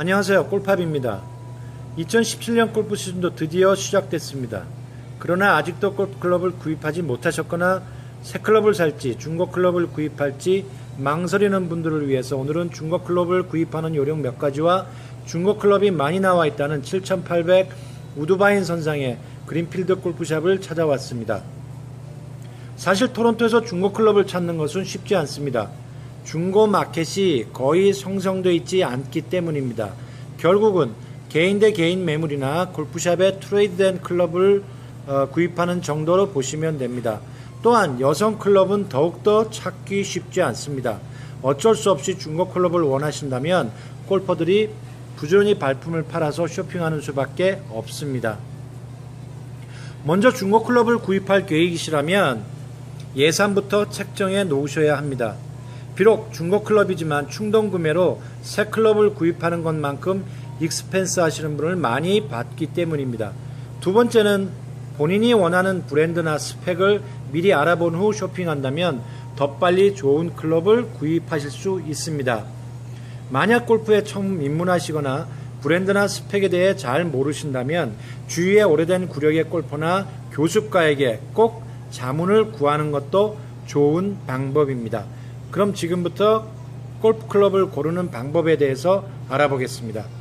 안녕하세요. 골팝입니다. 2017년 골프 시즌도 드디어 시작됐습니다. 그러나 아직도 골프 클럽을 구입하지 못하셨거나 새 클럽을 살지 중고 클럽을 구입할지 망설이는 분들을 위해서 오늘은 중고 클럽을 구입하는 요령 몇 가지와 중고 클럽이 많이 나와 있다는 7800 우드바인 선상의 그린필드 골프샵을 찾아왔습니다. 사실 토론토에서 중고 클럽을 찾는 것은 쉽지 않습니다. 중고 마켓이 거의 형성되어 있지 않기 때문입니다. 결국은 개인 대 개인 매물이나 골프샵에 트레이드된 클럽을 어, 구입하는 정도로 보시면 됩니다. 또한 여성 클럽은 더욱더 찾기 쉽지 않습니다. 어쩔 수 없이 중고 클럽을 원하신다면 골퍼들이 부지런히 발품을 팔아서 쇼핑하는 수밖에 없습니다. 먼저 중고 클럽을 구입할 계획이시라면 예산부터 책정해 놓으셔야 합니다. 비록 중고 클럽이지만 충동 구매로 새 클럽을 구입하는 것만큼 익스펜스 하시는 분을 많이 봤기 때문입니다. 두 번째는 본인이 원하는 브랜드나 스펙을 미리 알아본 후 쇼핑한다면 더 빨리 좋은 클럽을 구입하실 수 있습니다. 만약 골프에 처음 입문하시거나 브랜드나 스펙에 대해 잘 모르신다면 주위에 오래된 구력의 골퍼나 교습가에게 꼭 자문을 구하는 것도 좋은 방법입니다. 그럼 지금부터 골프 클럽을 고르는 방법에 대해서 알아보겠습니다.